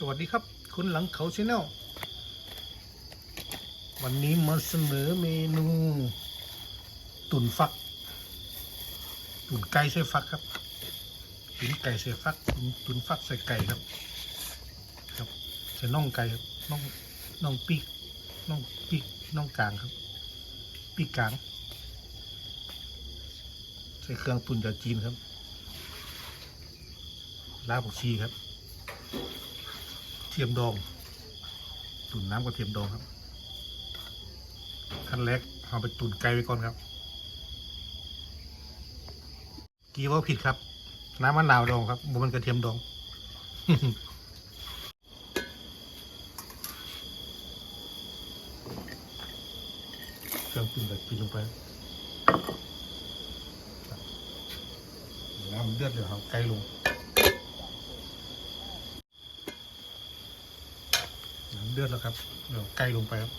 สวัสดีครับ คุณหลังเขาชแนลวันนี้มาเสนอเมนู ตุ่นฟัก ตุ่นไก่ใส่ฟักครับ ตุ่นไก่ใส่ฟัก ตุ่นตุ่นฟักใส่ไก่ครับ ครับใส่น่องไก่ครับน่องน่องปีกน่องปีกน่องกลางครับ ปีกกลาง ใส่เครื่องตุ่นจากจีนครับลาบผักชีครับ ทียมดองตุ๋นน้ำกระเทียมดองครับขั้นแรกเอาไปตุ๋นไก่ไว้ก่อนครับกีว่าผิดครับ น้ำมะนาวดองครับมันกระเทียมดองเครื่องปรุงแบบกินลงไปครัน้ำเดือดเดี๋ยวเอาไก่ลง น้ำเดือดแล้วครับ เดี๋ยวไก่ลงไปครับ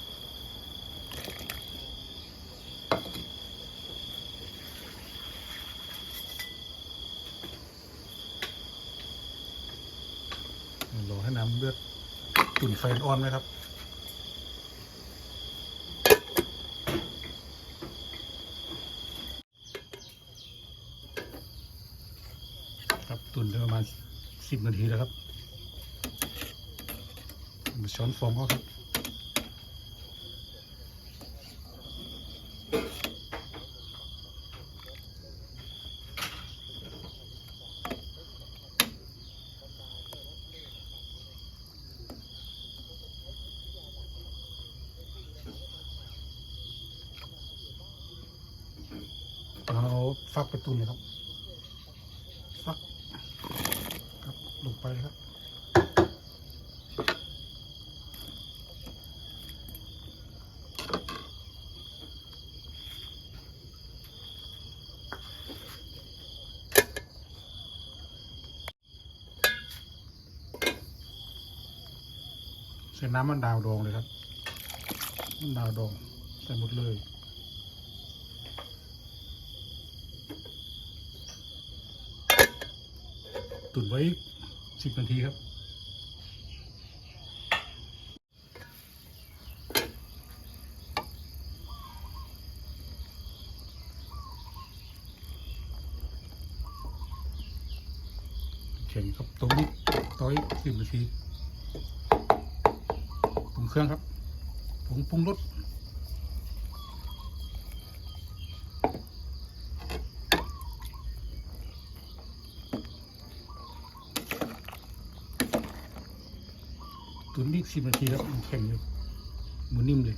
รอให้น้ำเดือดตุ่นไฟอ่อนไหมครับครับตุ่นได้ประมาณสิบนาทีแล้วครับ ช้อนฟองเขาครับเอาฟักไปตุนเลยครับ ฟักครับลงไปเลยครับ ใส่น้ำมันดาวดองเลยครับ มันดาวดองใส่หมดเลยตุ๋นไว้สิบนาทีครับ เข็งครับตรงนี้ต้อยสิบนาที เครื่องครับผงปรุงรสตุ๋นอีกสิบนาทีครับมันแข็งอยู่หมูนิ่มเลย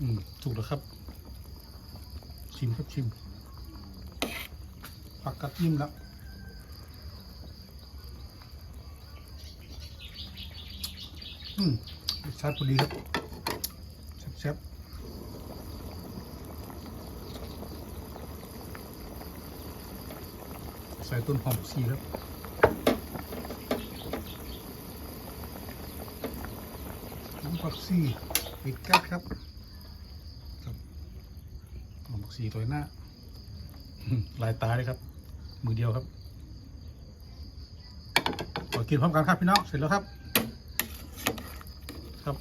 อืมถูกแล้วครับ ชิมครับชิม ผักกระจิ้มแล้วอืมชาติพอดีครับแซ่บๆใส่ต้นหอมสีครับน้ำผักชีปิดแก๊สครับครับ หอมผักชีตัวหน้าลายตาเลยครับ มือเดียวครับขอกินพร้อมกันครับพี่น้องเสร็จแล้วครับ ครับ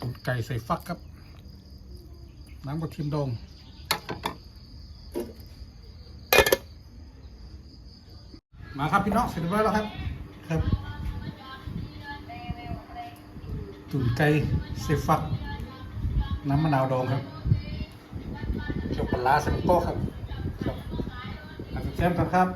ตุ๋นไก่ใส่ฟักครับ น้ำกระเทียมดองมาครับพี่น้องเสร็จเรียบร้อยแล้วครับครับตุ๋นไก่เซฟัก น้ำมะนาวดองครับเกี่ยวปลาร้าใส่มะกอกครับครับอาจจะแซมกันครับ